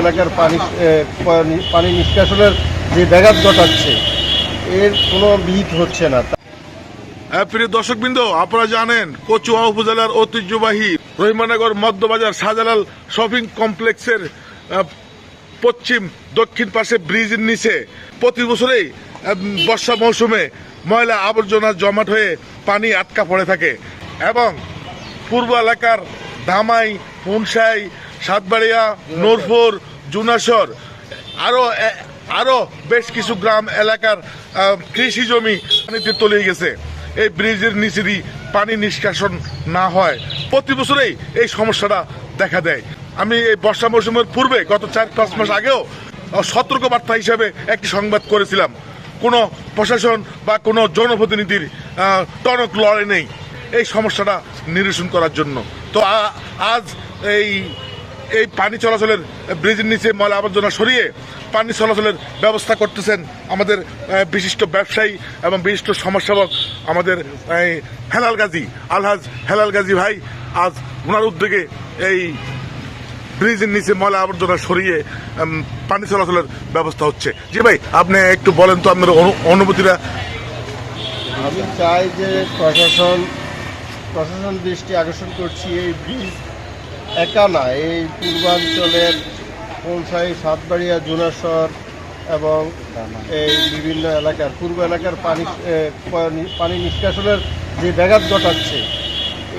এলাকার পানি পানি নিষ্কাশনের যে ব্যাঘাত ঘটাচ্ছে, এর কোনো বিহিত হচ্ছে না। হ্যাঁ প্রিয় দর্শকবৃন্দ, আপনারা জানেন কচুয়া উপজেলার ঐতিহ্যবাহী রহিমানগর মধ্যবাজার শাহজালাল শপিং কমপ্লেক্সের পশ্চিম দক্ষিণ পাশে ব্রিজের নিচে প্রতি বছরেই বর্ষা মৌসুমে ময়লা আবর্জনা জমাট হয়ে পানি আটকা পড়ে থাকে এবং পূর্ব এলাকার ধামাই পুনসাই সাতবাড়িয়া, নূরপুর, জুনাসর আরও আরও বেশ কিছু গ্রাম, এলাকার কৃষি জমি পানিতে তলিয়ে গেছে। এই ব্রিজের নিচে দিয়ে পানি নিষ্কাশন না হয়। প্রতি বছরেই এই সমস্যাটা দেখা দেয়। আমি এই বর্ষা মৌসুমের পূর্বে গত চার, পাঁচ মাস আগেও সতর্কবার্তা হিসাবে একটি সংবাদ করেছিলাম। কোনো প্রশাসন বা কোনো জনপ্রতিনিধির টনক লড়ে নেই। এই সমস্যাটা নিরসন করার জন্য। তো আজ এই এই পানি চলাচলের ব্রিজের নিচে ময়লা আবর্জনা সরিয়ে পানি চলাচলের ব্যবস্থা করতেছেন আমাদের বিশিষ্ট ব্যবসায়ী এবং বিশিষ্ট সমাজসেবক আমাদের এই, হেলাল গাজী আলহাজ হেলাল গাজী ভাই। আজ ওনার উদ্যোগে এই ব্রিজের নিচে ময়লা আবর্জনা সরিয়ে পানি চলাচলের ব্যবস্থা হচ্ছে। জি ভাই আপনি একটু বলেন তো আপনার অনু- অনুভূতিটা। আমি চাই যে প্রশাসন প্রশাসন দৃষ্টি আকর্ষণ করছি এই ব্রিজ একা না এই পূর্বাঞ্চলের পৌঁছাই সাতবাড়িয়া জুনাসর এবং এই বিভিন্ন এলাকার পূর্ব এলাকার পানি পানি- নিষ্কাশনের যে ব্যাঘাত ঘটাচ্ছে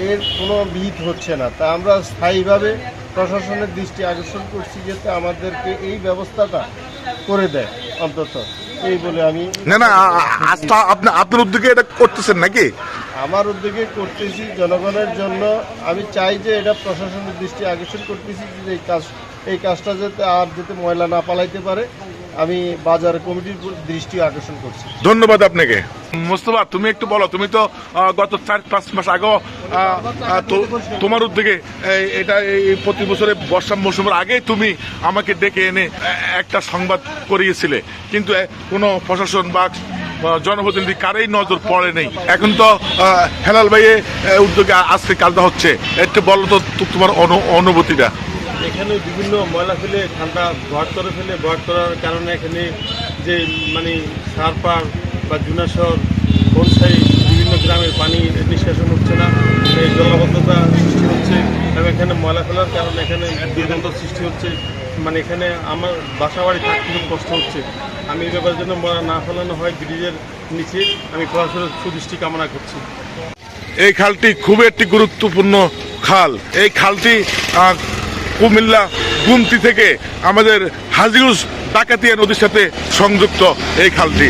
এর কোনো বিহিত হচ্ছে না তা আমরা স্থায়ীভাবে প্রশাসনের দৃষ্টি আকর্ষণ করছি যাতে আমাদেরকে এই ব্যবস্থাটা করে দেয় অন্তত এই বলে আমি না না আপনার উদ্যোগে এটা করতেছেন নাকি আমার উদ্যোগে করতেছি জনগণের জন্য। আমি চাই যে এটা প্রশাসনের দৃষ্টি আকর্ষণ করতেছি যে এই কাজ, এই কাজটা যাতে আর যাতে ময়লা না পালাইতে পারে। আমি বাজার কমিটির দৃষ্টি আকর্ষণ করছি। ধন্যবাদ আপনাকে। মোস্তফা, তুমি একটু বলো, তুমি তো গত চার, পাঁচ মাস আগেও তোমার উদ্যোগে এটা এই প্রতি বছরে বর্ষা মৌসুমের আগেই তুমি আমাকে ডেকে এনে একটা সংবাদ করিয়েছিলে। কিন্তু কোনো প্রশাসন বা জনপ্রতিনিধি কারেই নজর পড়ে নেই। এখন তো হেলাল ভাইয়ে উদ্যোগে আজকে কাজটা হচ্ছে। একটু বলো তো তোমার অনু- অনুভূতিটা। এখানে বিভিন্ন ময়লা ফেলে ঠান্ডা ভরাট করে ফেলে ভরাট করার কারণে এখানে যে মানে সারপার বা জুনাসর বনসাই, বিভিন্ন গ্রামের পানি নিষ্কাশন হচ্ছে না, এই জলাবদ্ধতা সৃষ্টি হচ্ছে, এবং এখানে ময়লা ফেলার কারণে এখানে দুর্গন্ধ সৃষ্টি হচ্ছে। মানে এখানে আমার বাসা বাড়ি থাকতে খুব কষ্ট হচ্ছে। আমি এই ব্যাপারের জন্য মরা না ফেলানো হয়, ব্রিজের নিচে আমি প্রশাসনের সুদৃষ্টি কামনা করছি। এই খালটি খুব একটি গুরুত্বপূর্ণ খাল। এই খালটি কুমিল্লা গুমতি থেকে আমাদের হাজিউস ডাকাতিয়া নদীর সাথে সংযুক্ত এই খালটি।